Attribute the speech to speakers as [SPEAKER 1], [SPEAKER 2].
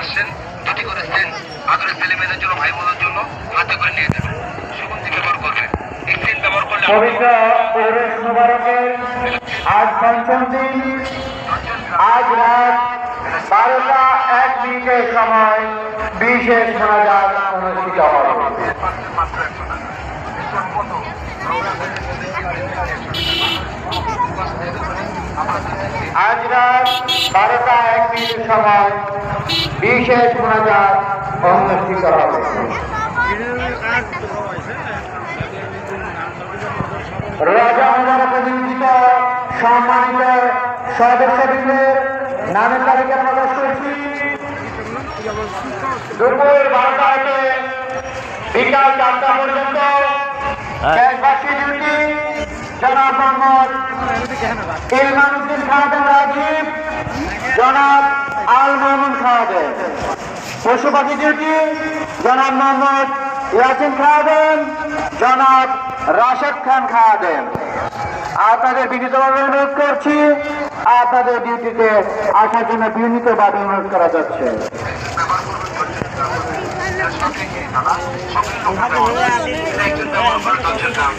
[SPEAKER 1] আসছেন, দুটি করে সেন আদরের ছেলে মেয়েদের জন্য, ভাই বোনের জন্য হাতে করে নিয়ে যাবেন। সুগন্ধি ব্যবহার করবেন। এই সেন ব্যবহার করলে
[SPEAKER 2] আজ পঞ্চম দিন, আজ রাত বারোটা এক মিনিটের সময় বিশেষ মোনাজাত অনুষ্ঠিত হবে। আজ রাত বারোটা এক মিনিটের সময় বিশেষ মোনাজাত অনুষ্ঠিত হবে। রাজা নিযুক্ত সম্মানিত সদস্যবৃন্দের নামের তালিকা প্রকাশ করছি। দুপুর বারোটা হতে বিকাল চারটা পর্যন্ত দেশবাসী ডিউটি জনাব মোহাম্মদ ইলমান উদ্দিন খাওয়াতেন রাজীব, জনাব আল মোহাম্মদ খাওয়াতেন পশু পাখি ডিউটি জনাব মোহাম্মদ ইয়াসিন খাওয়াতেন জনাব রাশেদ খান খাওয়াতেন আপনাদের বিনীতভাবে অনুরোধ করছি, আপনাদের ডিউটিতে আসার জন্য বিনীতভাবে অনুরোধ করা যাচ্ছে।
[SPEAKER 1] সঙ্গে